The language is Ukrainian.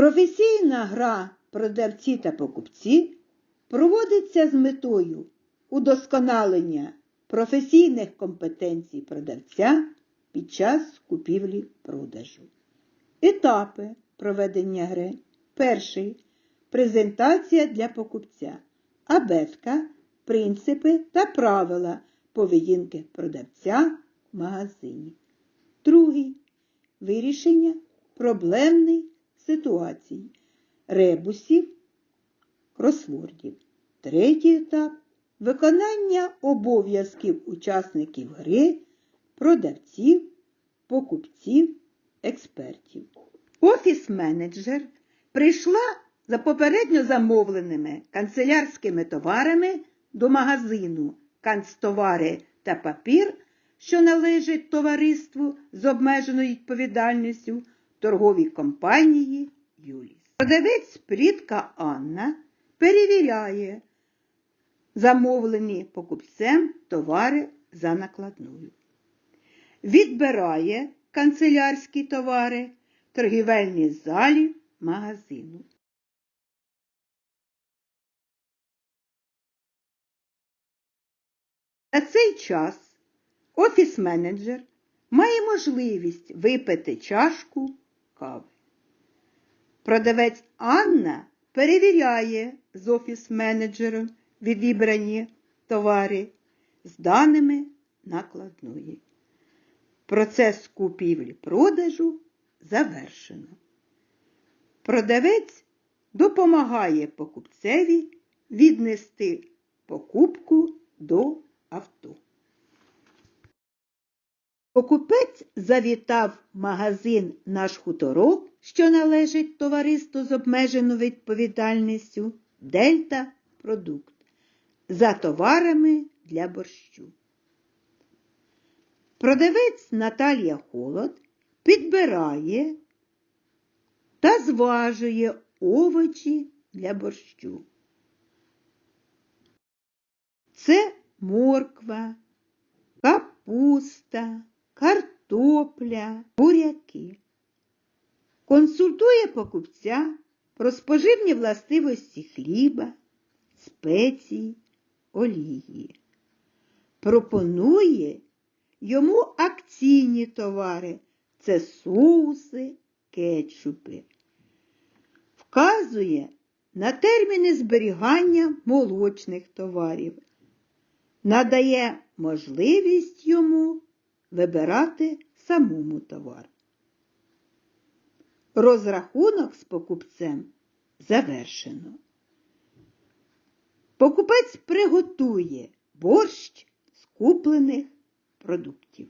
Професійна гра продавці та покупці проводиться з метою удосконалення професійних компетенцій продавця під час купівлі-продажу. Етапи проведення гри. Перший презентація для покупця. Абетка, принципи та правила поведінки продавця в магазині. Другий вирішення проблемних ситуацій, ребусів, кросвордів. Третій етап виконання обов'язків учасників гри, продавців, покупців, експертів. Офіс-менеджер прийшла за попередньо замовленими канцелярськими товарами до магазину канцтовари та папір, що належить товариству з обмеженою відповідальністю торговій компанії Юліс. Продавець Прітка Анна перевіряє замовлені покупцем товари за накладною. Відбирає канцелярські товари в торгівельній залі магазину. На цей час офіс-менеджер має можливість випити чашку кави. Продавець Анна перевіряє з офіс-менеджером відібрані товари з даними накладної. Процес купівлі-продажу завершено. Продавець допомагає покупцеві віднести покупку до авто. Покупець завітав магазин наш хуторок, що належить товариству з обмеженою відповідальністю Дельта Продукт за товарами для борщу. Продавець Наталія Холод підбирає та зважує овочі для борщу. Це морква, капуста, картопля, буряки. Консультує покупця про споживні властивості хліба, спеції, олії. Пропонує йому акційні товари це соуси, кетчупи. Вказує на терміни зберігання молочних товарів надає можливість йому вибирати самому товар. Розрахунок з покупцем завершено. Покупець приготує борщ з куплених продуктів.